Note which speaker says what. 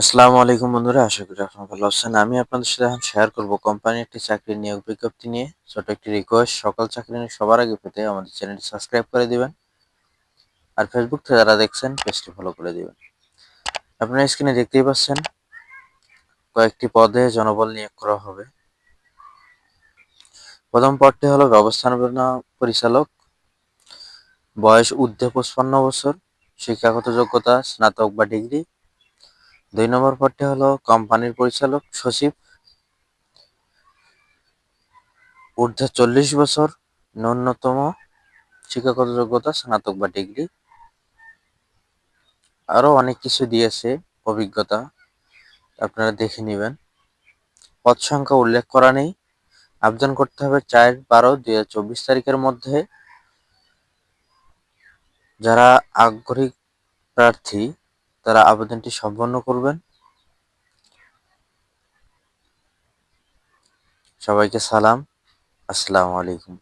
Speaker 1: আসসালামু আলাইকুম বন্ধুরা, আশা করি আপনারা ভালো আছেন। আমি আপনাদের সাথে এখন শেয়ার করব কোম্পানি একটি চাকরি নিয়োগ বিজ্ঞপ্তি নিয়ে। ছোট একটি রিকোয়েস্ট সকল চাকরি নিয়ে সবার আগে পেতে আমাদের চ্যানেলটি সাবস্ক্রাইব করে দিবেন আর ফেসবুক থেকে যারা দেখছেন পেজটি ফলো করে দিবেন। আপনারা স্ক্রিনে দেখতেই পাচ্ছেন, কয়েকটি পদে জনবল নিয়োগ করা হবে। প্রথম পদটি হলো ব্যবস্থাপনা পরিচালক, বয়স ঊর্ধ্বে পঁচপান্ন বছর, শিক্ষাগত যোগ্যতা, স্নাতক বা ডিগ্রি দুই নম্বর পদটি হলো কোম্পানির পরিচালক সচিব। ঊর্ধ্বে চল্লিশ বছর, ন্যূনতম শিক্ষাগত যোগ্যতা স্নাতক বা ডিগ্রি। আরও অনেক কিছু দিয়েছে অভিজ্ঞতা, আপনারা দেখে নেবেন। পদ সংখ্যা উল্লেখ করা নেই। আবেদন করতে হবে চার বারো দুই চব্বিশ তারিখের মধ্যে। যারা আগ্রহী প্রার্থী তারা আবেদনটি সম্পন্ন করবেন। সবাইকে সালাম। আসসালামু আলাইকুম।